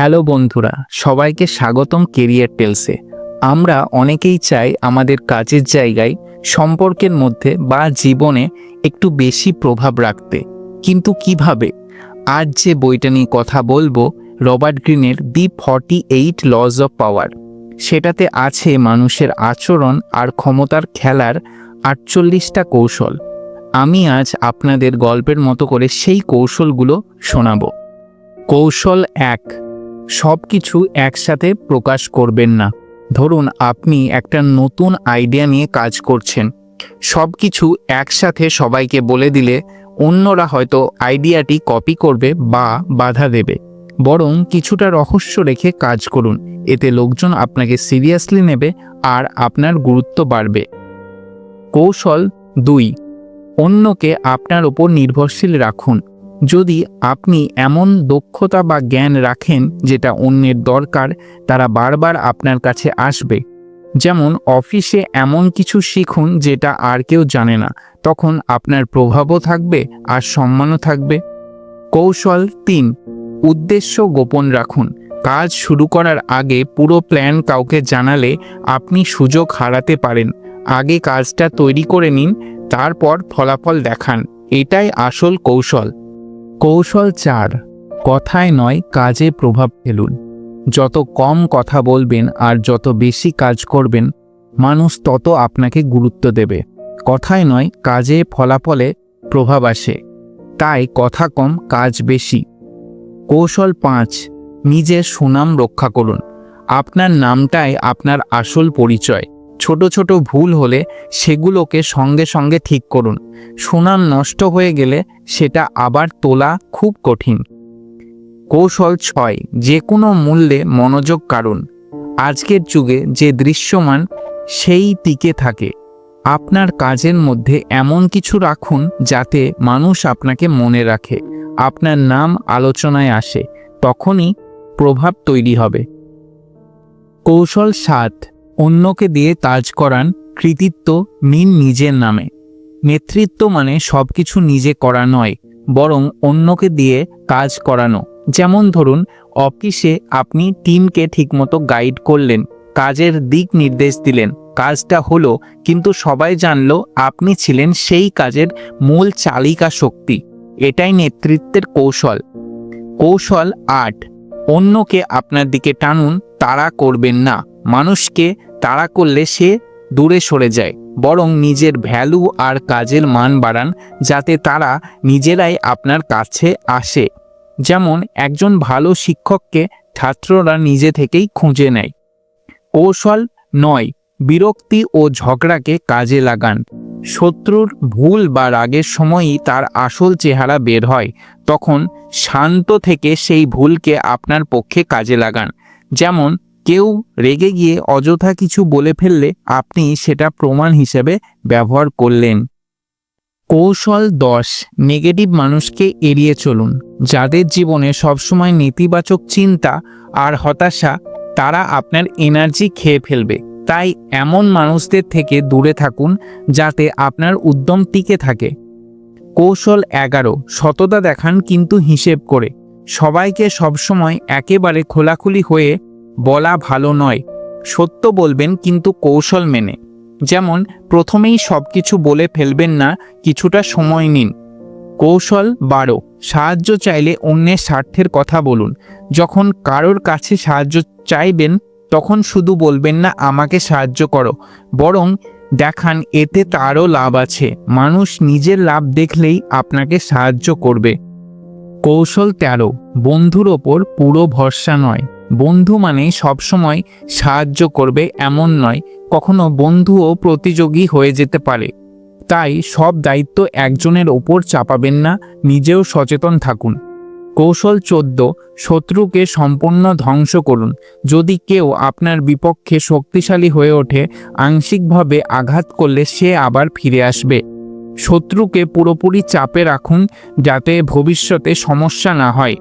Hello বন্ধুরা, সবাইকে স্বাগতম কেরিয়ার টেলসে আমরা অনেকেই চাই আমাদের কাজের জায়গায় সম্পর্কের মধ্যে বা জীবনে একটু বেশি প্রভাব রাখতে। কিন্তু কীভাবে? আজ যে বইটা নিয়ে কথা বলব, রবার্ট গ্রিনের the forty eight laws of power সেটাতে আছে মানুষের আচরণ আর ক্ষমতার খেলার আটচল্লিশটা কৌশল। আমি আজ আপনাদের গল্পের মতো করে সেই কৌশলগুলো শোনাবো। কৌশল এক সব কিছু একসাথে প্রকাশ করবেন না। ধরুন, আপনি একটা নতুন আইডিয়া নিয়ে কাজ করছেন। সব কিছু একসাথে সবাইকে বলে দিলে অন্যরা হয়তো আইডিয়াটি কপি করবে বা বাধা দেবে। বরং কিছুটা রহস্য রেখে কাজ করুন। এতে লোকজন আপনাকে সিরিয়াসলি নেবে আর আপনার গুরুত্ব বাড়বে। কৌশল দুই, অন্যকে আপনার ওপর নির্ভরশীল রাখুন। যদি আপনি এমন দক্ষতা বা জ্ঞান রাখেন যেটা অন্যের দরকার, তারা বারবার আপনার কাছে আসবে। যেমন অফিসে এমন কিছু শিখুন যেটা আর কেউ জানে না, তখন আপনার প্রভাবও থাকবে আর সম্মানও থাকবে। কৌশল তিন, উদ্দেশ্য গোপন রাখুন। কাজ শুরু করার আগে পুরো প্ল্যান কাউকে জানালে আপনি সুযোগ হারাতে পারেন। আগে কাজটা তৈরি করে নিন, তারপর ফলাফল দেখান। এটাই আসল কৌশল। কৌশল চার, কথায় নয়, কাজে প্রভাব ফেলুন। যত কম কথা বলবেন আর যত বেশি কাজ করবেন, মানুষ তত আপনাকে গুরুত্ব দেবে। কথায় নয়, কাজে ফলাফলে প্রভাব আসে। তাই কথা কম, কাজ বেশি। কৌশল পাঁচ, নিজের সুনাম রক্ষা করুন। আপনার নামটাই আপনার আসল পরিচয়। ছোট ছোট ভুল হলে সেগুলোকে সঙ্গে সঙ্গে ঠিক করুন। সোনার নষ্ট হয়ে গেলে সেটা আবার তোলা খুব কঠিন। কৌশল ছয় যে কোনো মূল্যে মনোযোগ কারণ আজকের যুগে যে দৃশ্যমান, সেই টিকে থাকে। আপনার কাজের মধ্যে এমন কিছু রাখুন যাতে মানুষ আপনাকে মনে রাখে, আপনার নাম আলোচনায় আসে, তখনই প্রভাব তৈরি হবে। কৌশল সাত অন্যকে দিয়ে কাজ করান কৃতিত্ব নিন নিজের নামে। নেতৃত্ব মানে সব কিছু নিজে করা নয়, বরং অন্যকে দিয়ে কাজ করানো। যেমন ধরুন, অফিসে আপনি টিমকে ঠিকমতো গাইড করলেন, কাজের দিক নির্দেশ দিলেন, কাজটা হলো, কিন্তু সবাই জানলো আপনি ছিলেন সেই কাজের মূল চালিকা শক্তি। এটাই নেতৃত্বের কৌশল। কৌশল আট, অন্যকে আপনার দিকে টানুন, তাড়া করবেন না। মানুষকে তাড়া করলে সে দূরে সরে যায়, বরং নিজের ভ্যালু আর কাজের মান বাড়ান যাতে তারা নিজেরাই আপনার কাছে আসে। যেমন একজন ভালো শিক্ষককে ছাত্ররা নিজে থেকেই খুঁজে নেয়। কৌশল নয়, বিরক্তি ও ঝগড়াকে কাজে লাগান। শত্রুর ভুল বা রাগের সময়ই তার আসল চেহারা বের হয়, তখন শান্ত থেকে সেই ভুলকে আপনার পক্ষে কাজে লাগান। যেমন কেউ রেগে গিয়ে অযথা কিছু বলে ফেললে আপনি সেটা প্রমাণ হিসেবে ব্যবহার করলেন। কৌশল দশ, নেগেটিভ মানুষকে এড়িয়ে চলুন, যাদের জীবনে সবসময় নেতিবাচক চিন্তা আর হতাশা, তারা আপনার এনার্জি খেয়ে ফেলবে। তাই এমন মানুষদের থেকে দূরে থাকুন, যাতে আপনার উদ্যম টিকে থাকে। কৌশল এগারো, সততা দেখান কিন্তু হিসেব করে। সবাইকে সবসময় একেবারে খোলাখুলি হয়ে বলা ভালো নয়। সত্য বলবেন কিন্তু কৌশল মেনে। যেমন, প্রথমেই সব কিছু বলে ফেলবেন না, কিছুটা সময় নিন। কৌশল বারো, সাহায্য চাইলে অন্যের স্বার্থের কথা বলুন। যখন কারোর কাছে সাহায্য চাইবেন, তখন শুধু বলবেন না, আমাকে সাহায্য করো। বরং দেখান, এতে তারও লাভ আছে। মানুষ নিজের লাভ দেখলেই আপনাকে সাহায্য করবে। কৌশল তেরো, বন্ধুর ওপর পুরো ভরসা নয়। বন্ধু মানে সবসময় সাহায্য করবে এমন নয়, কখনো বন্ধুও প্রতিযোগী হয়ে যেতে পারে। তাই সব দায়িত্ব একজনের ওপর চাপাবেন না, নিজেও সচেতন থাকুন। কৌশল চোদ্দ, শত্রুকে সম্পূর্ণ ধ্বংস করুন। যদি কেউ আপনার বিপক্ষে শক্তিশালী হয়ে ওঠে, আংশিকভাবে আঘাত করলে সে আবার ফিরে আসবে। শত্রুকে পুরোপুরি চাপে রাখুন, যাতে ভবিষ্যতে সমস্যা না হয়।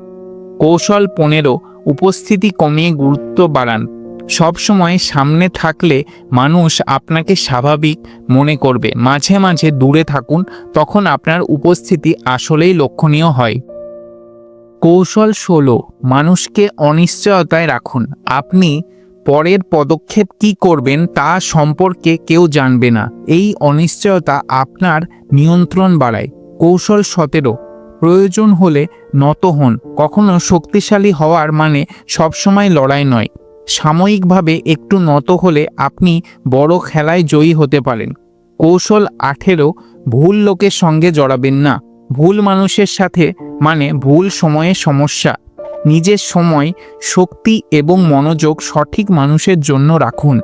কৌশল পনেরো উপস্থিতি কমিয়ে গুরুত্ব বাড়ান। সবসময় সামনে থাকলে মানুষ আপনাকে স্বাভাবিক মনে করবে। মাঝে মাঝে দূরে থাকুন, তখন আপনার উপস্থিতি আসলেই লক্ষণীয় হয়। কৌশল ষোলো, মানুষকে অনিশ্চয়তায় রাখুন। আপনি পরের পদক্ষেপ কি করবেন তা সম্পর্কে কেউ জানবে না। এই অনিশ্চয়তা আপনার নিয়ন্ত্রণ বাড়ায়। কৌশল সতেরো প্রয়োজন হলে নত হন। কখনো শক্তিশালী হওয়ার মানে সবসময় লড়াই নয়। সাময়িকভাবে একটু নত হলে আপনি বড় খেলায় জয়ী হতে পারেন। কৌশল আঠেরো, ভুল লোকের সঙ্গে জড়াবেন না। ভুল মানুষের সাথে মানে ভুল সময়ে সমস্যা। নিজের সময়, শক্তি এবং মনোযোগ সঠিক মানুষের জন্য রাখুন।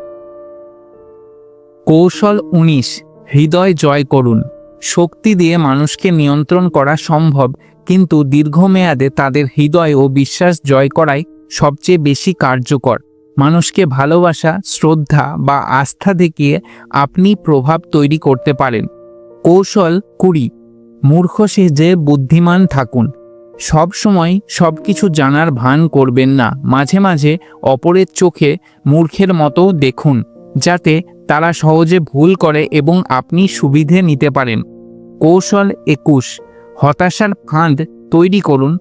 কৌশল উনিশ, হৃদয় জয় করুন। শক্তি দিয়ে মানুষকে নিয়ন্ত্রণ করা সম্ভব, কিন্তু দীর্ঘমেয়াদে তাদের হৃদয় ও বিশ্বাস জয় করাই সবচেয়ে বেশি কার্যকর। মানুষকে ভালোবাসা, শ্রদ্ধা বা আস্থা দেখিয়ে আপনি প্রভাব তৈরি করতে পারেন। কৌশল কুড়ি, মূর্খ সেজে বুদ্ধিমান থাকুন। সব সময় সব কিছু জানার ভান করবেন না, মাঝে মাঝে অপরের চোখে মূর্খের মতো দেখুন। যাতে তারা সহজে ভুল করে এবং আপনি সুবিধে নিতে পারেন। কৌশল একুশ, হতাশার ফাঁদ তৈরি করুন।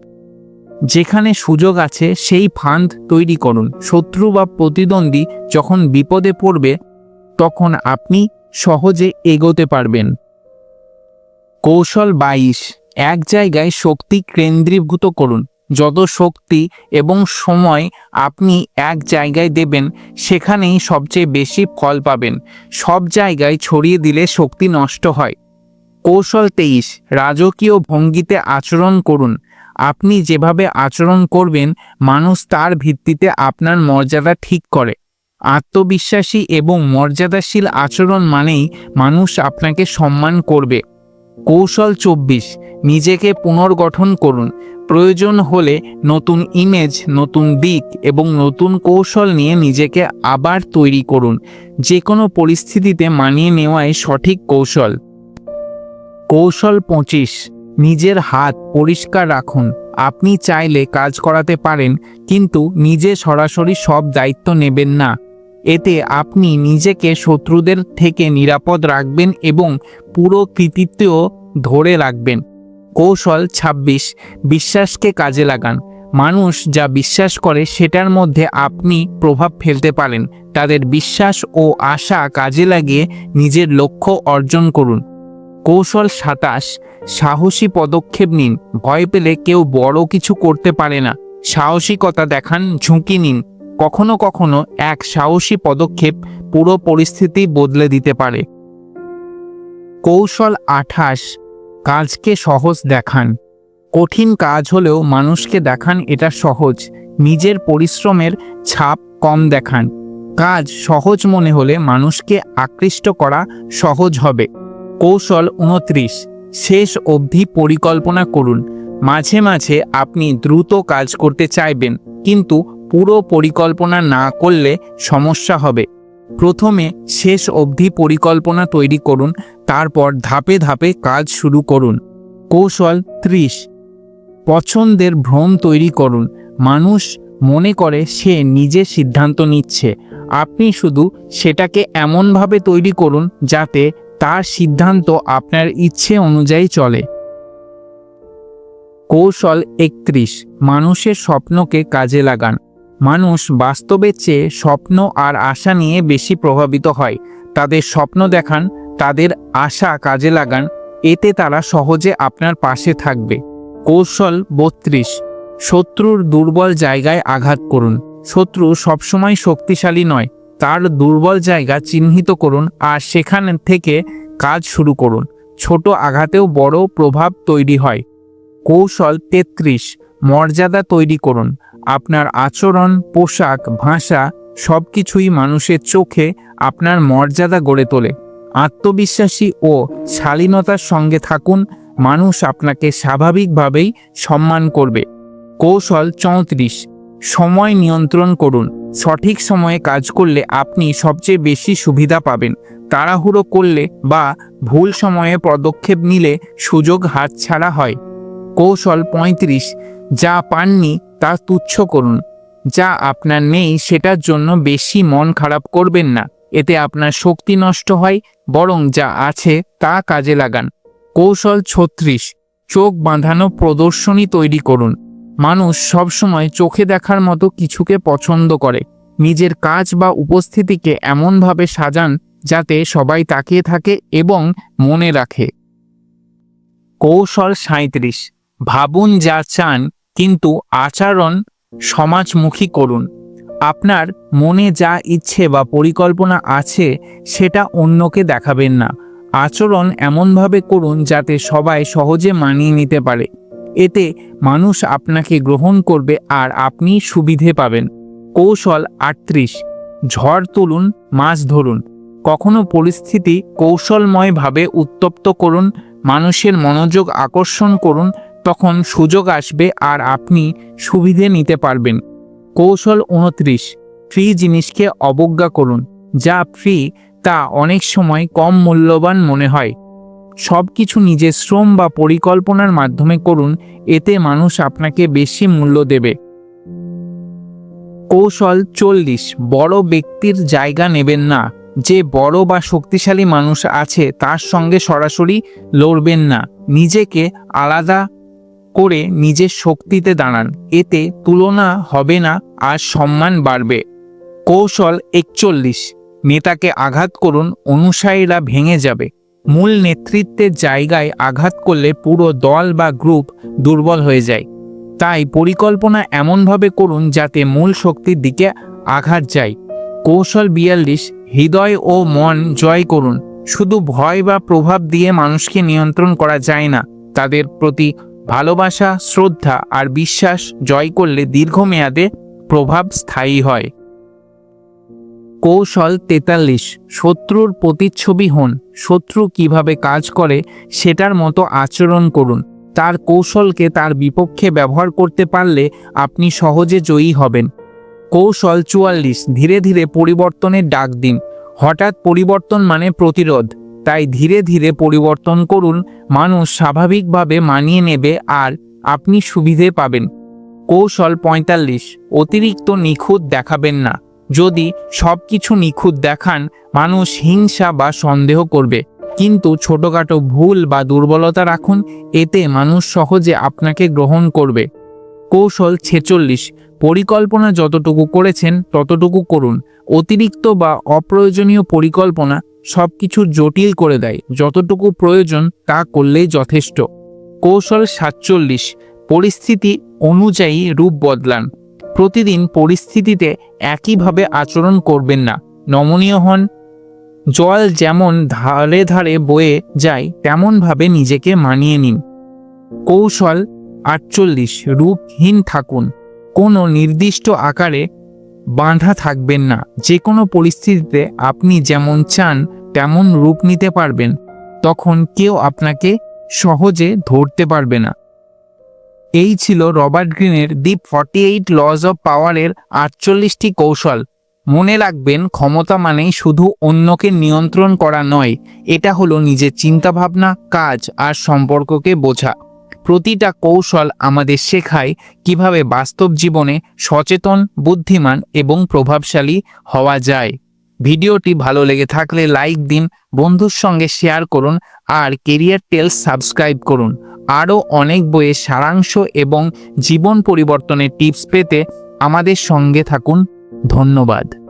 যেখানে সুযোগ আছে, সেই ফাঁদ তৈরি করুন। শত্রু বা প্রতিদ্বন্দ্বী যখন বিপদে পড়বে, তখন আপনি সহজে এগোতে পারবেন। কৌশল বাইশ, এক জায়গায় শক্তি কেন্দ্রীভূত করুন। যত শক্তি এবং সময় আপনি এক জায়গায় দেবেন, সেখানেই সবচেয়ে বেশি ফল পাবেন। সব জায়গায় ছড়িয়ে দিলে শক্তি নষ্ট হয়। কৌশল তেইশ, রাজকীয় ভঙ্গিতে আচরণ করুন। আপনি যেভাবে আচরণ করবেন, মানুষ তার ভিত্তিতে আপনার মর্যাদা ঠিক করে। আত্মবিশ্বাসী এবং মর্যাদাশীল আচরণ মানেই মানুষ আপনাকে সম্মান করবে। কৌশল চব্বিশ নিজেকে পুনর্গঠন করুন। প্রয়োজন হলে নতুন ইমেজ নতুন দিক এবং নতুন কৌশল নিয়ে নিজেকে আবার তৈরি করুন। যে কোনো পরিস্থিতিতে মানিয়ে নেওয়াই সঠিক কৌশল। কৌশল পঁচিশ, নিজের হাত পরিষ্কার রাখুন। আপনি চাইলে কাজ করাতে পারেন, কিন্তু নিজে সরাসরি সব দায়িত্ব নেবেন না। এতে আপনি নিজেকে শত্রুদের থেকে নিরাপদ রাখবেন এবং পুরো কৃতিত্বও ধরে রাখবেন। কৌশল ২৬ বিশ্বাসকে কাজে লাগান। মানুষ যা বিশ্বাস করে সেটার মধ্যে আপনি প্রভাব ফেলতে পারেন। তাদের বিশ্বাস ও আশা কাজে লাগিয়ে নিজের লক্ষ্য অর্জন করুন। কৌশল সাতাশ, সাহসী পদক্ষেপ নিন। ভয় পেলে কেউ বড় কিছু করতে পারে না। সাহসিকতা দেখান, ঝুঁকি নিন। কখনো কখনো এক সাহসী পদক্ষেপ পুরো পরিস্থিতি বদলে দিতে পারে। কৌশল আঠাশ কাজকে সহজ দেখান। কঠিন কাজ হলেও মানুষকে দেখান এটা সহজ। নিজের পরিশ্রমের ছাপ কম দেখান। কাজ সহজ মনে হলে মানুষকে আকৃষ্ট করা সহজ হবে। কৌশল উনত্রিশ। শেষ অবধি পরিকল্পনা করুন। মাঝে মাঝে আপনি দ্রুত কাজ করতে চাইবেন, কিন্তু পুরো পরিকল্পনা না করলে সমস্যা হবে। প্রথমে শেষ অবধি পরিকল্পনা তৈরি করুন, তারপর ধাপে ধাপে কাজ শুরু করুন। কৌশল ত্রিশ। পছন্দের ভ্রম তৈরি করুন। মানুষ মনে করে সে নিজে সিদ্ধান্ত নিচ্ছে। আপনি শুধু সেটাকে এমনভাবে তৈরি করুন যাতে তার সিদ্ধান্ত আপনার ইচ্ছে অনুযায়ী চলে। কৌশল একত্রিশ। মানুষের স্বপ্নকে কাজে লাগান। মানুষ বাস্তবের চেয়ে স্বপ্ন আর আশা নিয়ে বেশি প্রভাবিত হয়। তাদের স্বপ্ন দেখান, তাদের আশা কাজে লাগান, এতে তারা সহজে আপনার পাশে থাকবে। কৌশল বত্রিশ। শত্রুর দুর্বল জায়গায় আঘাত করুন। শত্রু সবসময় শক্তিশালী নয়, তার দুর্বল জায়গা চিহ্নিত করুন আর সেখান থেকে কাজ শুরু করুন। ছোট আঘাতেও বড় প্রভাব তৈরি হয়। কৌশল তেত্রিশ। মর্যাদা তৈরি করুন। আপনার আচরণ, পোশাক, ভাষা সব কিছুই মানুষের চোখে আপনার মর্যাদা গড়ে তোলে। আত্মবিশ্বাসী ও শালীনতার সঙ্গে থাকুন, মানুষ আপনাকে স্বাভাবিকভাবেই সম্মান করবে। কৌশল চৌত্রিশ, সময় নিয়ন্ত্রণ করুন। সঠিক সময়ে কাজ করলে আপনি সবচেয়ে বেশি সুবিধা পাবেন। তাড়াহুড়ো করলে বা ভুল সময়ে পদক্ষেপ নিলে সুযোগ হাতছাড়া হয়। কৌশল পঁয়ত্রিশ, যা পাননি তা তুচ্ছ করুন। যা আপনার নেই সেটার জন্য বেশি মন খারাপ করবেন না। এতে আপনার শক্তি নষ্ট হয়, বরং যা আছে তা কাজে লাগান। কৌশল ছত্রিশ। চোখ বাঁধানো প্রদর্শনী তৈরি করুন। মানুষ সবসময় চোখে দেখার মতো কিছুকে পছন্দ করে। নিজের কাজ বা উপস্থিতিকে এমনভাবে সাজান যাতে সবাই তাকিয়ে থাকে এবং মনে রাখে। কৌশল সাঁত্রিশ ভাবুন যা চান কিন্তু আচরণ সমাজমুখী করুন। আপনার মনে যা ইচ্ছে বা পরিকল্পনা আছে, সেটা অন্যকে দেখাবেন না। আচরণ এমনভাবে করুন যাতে সবাই সহজে মানিয়ে নিতে পারে। এতে মানুষ আপনাকে গ্রহণ করবে আর আপনি সুবিধে পাবেন। কৌশল আটত্রিশ। ঝড় তুলুন, মাছ ধরুন। কখনো পরিস্থিতি কৌশলময়ভাবে উত্তপ্ত করুন, মানুষের মনোযোগ আকর্ষণ করুন তখন সুযোগ আসবে আর আপনি সুবিধে নিতে পারবেন। কৌশল উনত্রিশ ফ্রি জিনিসকে অবজ্ঞা করুন, যা ফ্রি তা অনেক সময় কম মূল্যবান মনে হয়। সব কিছু নিজের শ্রম বা পরিকল্পনার মাধ্যমে করুন, এতে মানুষ আপনাকে বেশি মূল্য দেবে। কৌশল চল্লিশ, বড় ব্যক্তির জায়গা নেবেন না, যে বড় বা শক্তিশালী মানুষ আছে তার সঙ্গে সরাসরি লড়বেন না, নিজেকে আলাদা করে নিজের শক্তিতে দাঁড়ান। এতে তুলনা হবে না আর সম্মান বাড়বে। কৌশল একচল্লিশ। নেতাকে আঘাত করুন, অনুসারীরা ভেঙে যাবে। মূল নেতৃত্বের জায়গায় আঘাত করলে পুরো দল বা গ্রুপ দুর্বল হয়ে যায়। তাই পরিকল্পনা এমনভাবে করুন যাতে মূল শক্তির দিকে আঘাত যায়। কৌশল বিয়াল্লিশ। হৃদয় ও মন জয় করুন। শুধু ভয় বা প্রভাব দিয়ে মানুষকে নিয়ন্ত্রণ করা যায় না। তাদের প্রতি ভালোবাসা, শ্রদ্ধা আর বিশ্বাস জয় করলে দীর্ঘমেয়াদে প্রভাব স্থায়ী হয়। কৌশল তেতাল্লিশ। শত্রুর প্রতিচ্ছবি হন। শত্রু কীভাবে কাজ করে সেটার মতো আচরণ করুন। তার কৌশলকে তার বিপক্ষে ব্যবহার করতে পারলে আপনি সহজে জয়ী হবেন। কৌশল চুয়াল্লিশ। ধীরে ধীরে পরিবর্তনের ডাক দিন। হঠাৎ পরিবর্তন মানে প্রতিরোধ। তাই ধীরে ধীরে পরিবর্তন করুন, মানুষ স্বাভাবিকভাবে মানিয়ে নেবে আর আপনি সুবিধে পাবেন। কৌশল পঁয়তাল্লিশ, অতিরিক্ত নিখুঁত দেখাবেন না। যদি সব কিছু নিখুঁত দেখান, মানুষ হিংসা বা সন্দেহ করবে। কিন্তু ছোটখাটো ভুল বা দুর্বলতা রাখুন, এতে মানুষ সহজে আপনাকে গ্রহণ করবে। কৌশল ছেচল্লিশ পরিকল্পনা যতটুকু করেছেন, ততটুকু করুন। অতিরিক্ত বা অপ্রয়োজনীয় পরিকল্পনা সব কিছু জটিল করে দেয়। যতটুকু প্রয়োজন তা করলেই যথেষ্ট। কৌশল সাতচল্লিশ। পরিস্থিতি অনুযায়ী রূপ বদলান। প্রতিদিন পরিস্থিতিতে একইভাবে আচরণ করবেন না। নমনীয় হন। জল যেমন ধারে ধারে বয়ে যায়, তেমনভাবে নিজেকে মানিয়ে নিন। কৌশল আটচল্লিশ। রূপহীন থাকুন। কোনো নির্দিষ্ট আকারে বাঁধা থাকবেন না। যে কোনো পরিস্থিতিতে আপনি যেমন চান তেমন রূপ নিতে পারবেন। তখন কেউ আপনাকে সহজে ধরতে পারবে না। এই ছিল রবার্ট গ্রিনের the forty eight laws of পাওয়ারের আটচল্লিশটি কৌশল। মনে রাখবেন, ক্ষমতা মানেই শুধু অন্যকে নিয়ন্ত্রণ করা নয়, এটা হলো নিজের চিন্তাভাবনা, কাজ আর সম্পর্ককে বোঝা। প্রতিটা কৌশল আমাদের শেখায় কীভাবে বাস্তব জীবনে সচেতন, বুদ্ধিমান এবং প্রভাবশালী হওয়া যায়। ভিডিওটি ভালো লেগে থাকলে লাইক দিন, বন্ধুর সঙ্গে শেয়ার করুন আর কেরিয়ার টেলস সাবস্ক্রাইব করুন। আরও অনেক বইয়ের সারাংশ এবং জীবন পরিবর্তনের টিপস পেতে আমাদের সঙ্গে থাকুন। ধন্যবাদ।